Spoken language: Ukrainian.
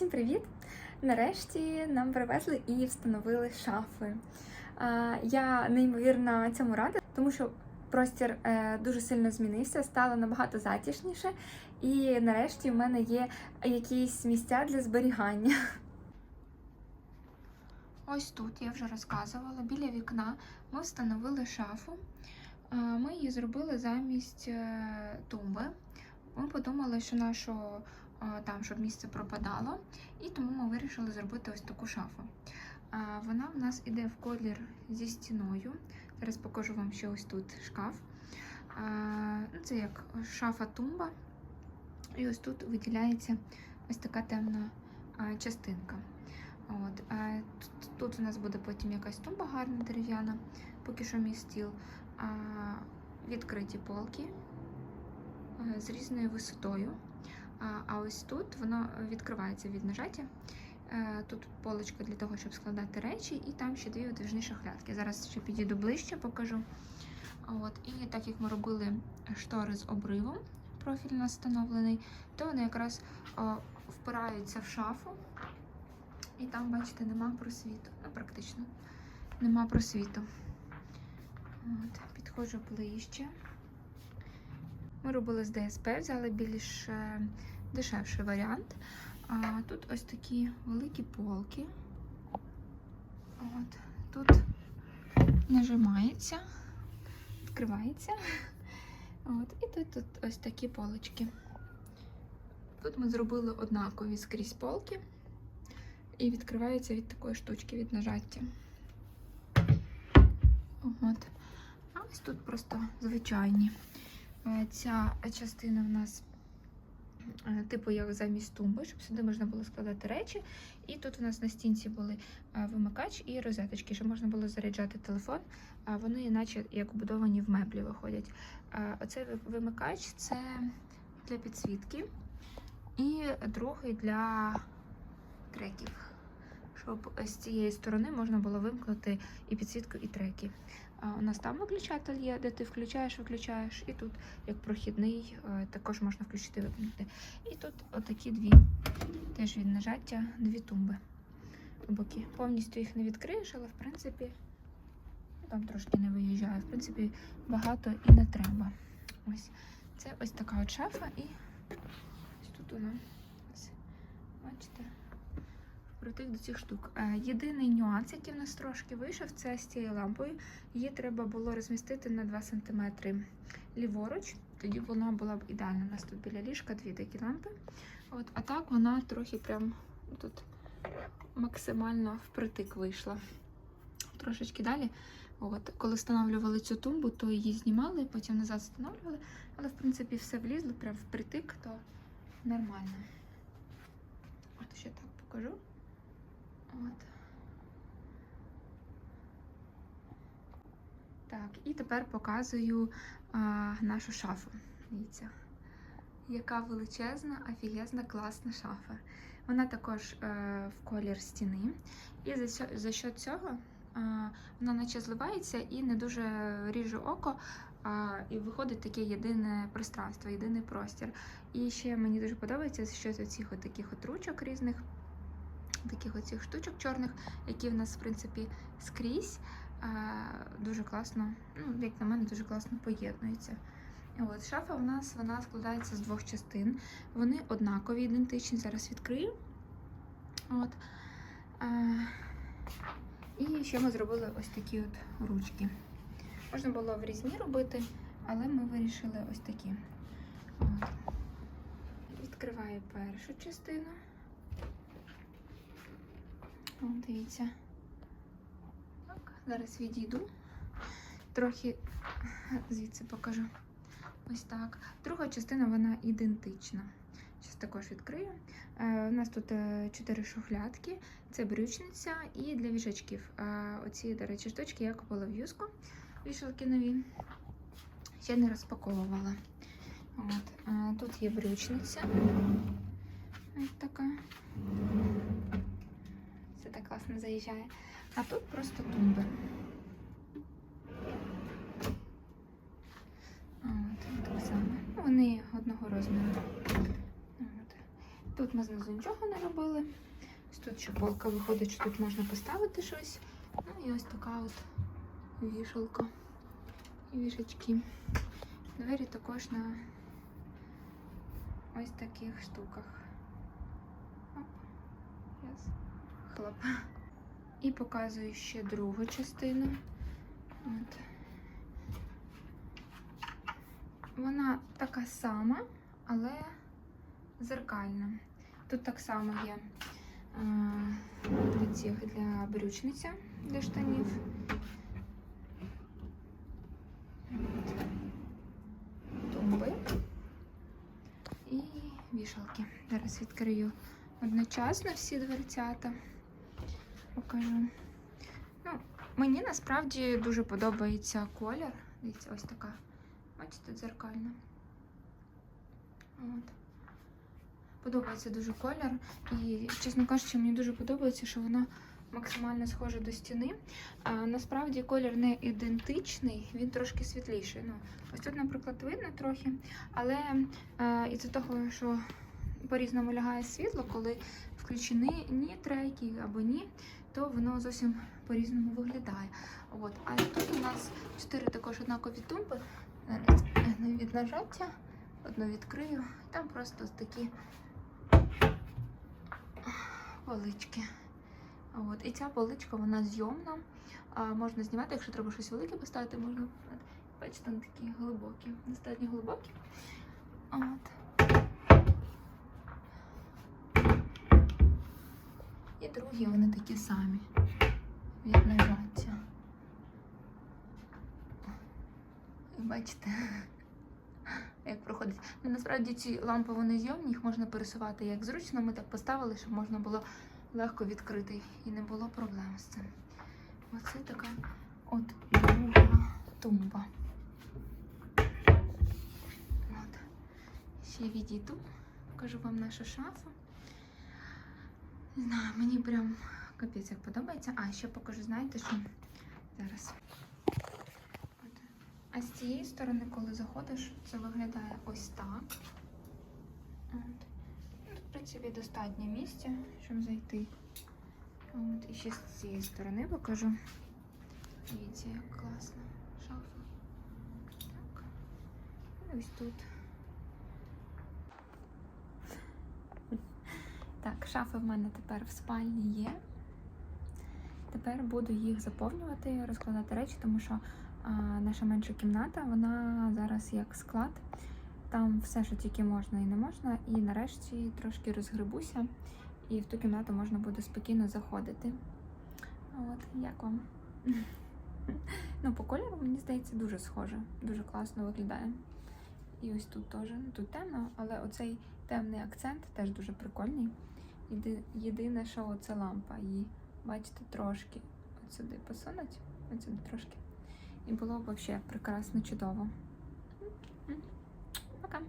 Всім привіт! Нарешті нам привезли і встановили шафи. Я неймовірно цьому рада, тому що простір е, дуже сильно змінився, стало набагато затишніше, і нарешті в мене є якісь місця для зберігання. Ось тут я вже розказувала, біля вікна ми встановили шафу. Ми її зробили замість е, тумби. Ми подумали, що нашу там, щоб місце пропадало, і тому ми вирішили зробити ось таку шафу. Вона в нас іде в колір зі стіною. Зараз покажу вам, що ось тут шкаф. Ну, Це як шафа-тумба. І ось тут виділяється ось така темна частинка. От. Тут у нас буде потім якась тумба гарна дерев'яна, поки що мій стіл. Відкриті полки з різною висотою. А, ось тут воно відкривається від нажаття. Е, Тут полочка для того, щоб складати речі, і там ще дві видвижні шахлядки. Зараз ще підійду ближче, покажу. От. І так як ми робили штори з обривом, профіль у нас встановлений, то вони якраз о, впираються в шафу. І там, бачите, нема просвіту. Ну, практично нема просвіту. От. Підходжу ближче. Ми робили з ДСП, взяли більш е, дешевший варіант. А тут ось такі великі полки. От. Тут нажимається, відкривається. От. І тут, тут ось такі полочки. Тут ми зробили однакові скрізь полки і відкривається від такої штучки, від нажаття. От. А ось тут просто звичайні. Е, Ця частина в нас, е, типу, як замість тумби, щоб сюди можна було складати речі. І тут у нас на стінці були е, вимикач і розеточки, щоб можна було заряджати телефон. А вони, іначе як вбудовані в меблі, виходять. Оцей вимикач це для підсвітки, і другий для треків. Щоб з цієї сторони можна було вимкнути і підсвітку, і треки. У нас там виключатель є, де ти включаєш, виключаєш, і тут як прохідний е, також можна включити вимкнути. І тут отакі дві, теж від нажаття, дві тумби боки. Повністю їх не відкриєш, але в принципі там трошки не виїжджає. В принципі, багато і не треба. Ось це ось така от шафа, і ось тут вона. Ось, бачите? Притик до цих штук. Е, Єдиний нюанс, який в нас трошки вийшов, це з цією лампою. Її треба було розмістити на 2 см ліворуч. Тоді вона була б ідеальна. У нас тут біля ліжка дві такі лампи. От, а так вона трохи прям тут максимально впритик вийшла. Трошечки далі. От, коли встановлювали цю тумбу, то її знімали, потім назад встановлювали, але в принципі все влізло прям впритик, то нормально. От ще так покажу. От. Так, і тепер показую а, нашу шафу. Дивіться, яка величезна, офігезна, класна шафа. Вона також е, в колір стіни. І за, сьо- за що цього а, вона наче зливається і не дуже ріже око. А, і виходить таке єдине пространство, єдиний простір. І ще мені дуже подобається, що з цих от таких от ручок різних таких оцих штучок чорних, які в нас, в принципі, скрізь. Дуже класно, ну, як на мене, дуже класно поєднуються. От, шафа в нас вона складається з двох частин. Вони однакові, ідентичні. Зараз відкрию. От. І ще ми зробили ось такі от ручки. Можна було в різні робити, але ми вирішили ось такі. От. Відкриваю першу частину. Дивіться. Так, зараз відійду. Трохи звідси покажу. Ось так. Друга частина вона ідентична. Зараз також відкрию. Е, у нас тут е, чотири шухлядки, це брючниця і для вішачків. Е, оці, до речі, штучки я купила в юску. Вішалки нові. Ще не розпаковувала. От. Е, тут є брючниця. Ось така. Це так класно заїжджає. А тут просто тумби. От, так само. Ну, Вони одного розміру. От. Тут ми знизу нічого не робили. Ось тут ще полка виходить, що тут можна поставити щось. Ну і ось така от вішалка. І вішачки. Двері також на ось таких штуках. Оп. Раз. Хлоп. І показую ще другу частину. От. Вона така сама, але зеркальна. Тут так само є е, для брючниця для штанів. Тумби і вішалки. Зараз відкрию одночасно всі дверцята. Покажу. Ну, мені насправді дуже подобається колір. Дивіться, ось така. Бачите, дзеркальна. От. Подобається дуже колір. І, чесно кажучи, мені дуже подобається, що вона максимально схожа до стіни. А, насправді колір не ідентичний, він трошки світліший. Ну, ось тут, наприклад, видно трохи. Але е, із-за того, що по-різному лягає світло, коли включені ні треки або ні, то воно зовсім по-різному виглядає. От. А тут у нас чотири також однакові тумби. Е, від нажаття одну відкрию. Там просто такі полички. От. І ця поличка вона зйомна. А, можна знімати, якщо треба щось велике поставити, можна. Бачите, вони такі глибокі, достатньо глибокі. От. І другі вони такі самі від нажаття. Бачите, як проходить. Ну, насправді ці лампи вони зйомні, їх можна пересувати як зручно. Ми так поставили, щоб можна було легко відкрити і не було проблем з цим. Оце така от друга тумба. От. Ще відійду, покажу вам нашу шафу. Не знаю, мені прям капець як подобається. А, ще покажу, знаєте, що зараз. А з цієї сторони, коли заходиш, це виглядає ось так. От. Тут, в принципі, достатньо місця, щоб зайти. От. І ще з цієї сторони покажу. Дивіться, як класно. Шафа. Так. І ось тут. Так, шафи в мене тепер в спальні є. Тепер буду їх заповнювати, розкладати речі, тому що а, наша менша кімната, вона зараз як склад. Там все, що тільки можна і не можна. І нарешті трошки розгребуся, і в ту кімнату можна буде спокійно заходити. От, як вам? Ну, по кольору, мені здається, дуже схоже, дуже класно виглядає. І ось тут теж. Ну, Тут темно, але оцей темний акцент теж дуже прикольний. Єди- Єдине, що оце лампа. Її, бачите, трошки от сюди посунуть, от сюди трошки. І було б взагалі прекрасно чудово. Пока.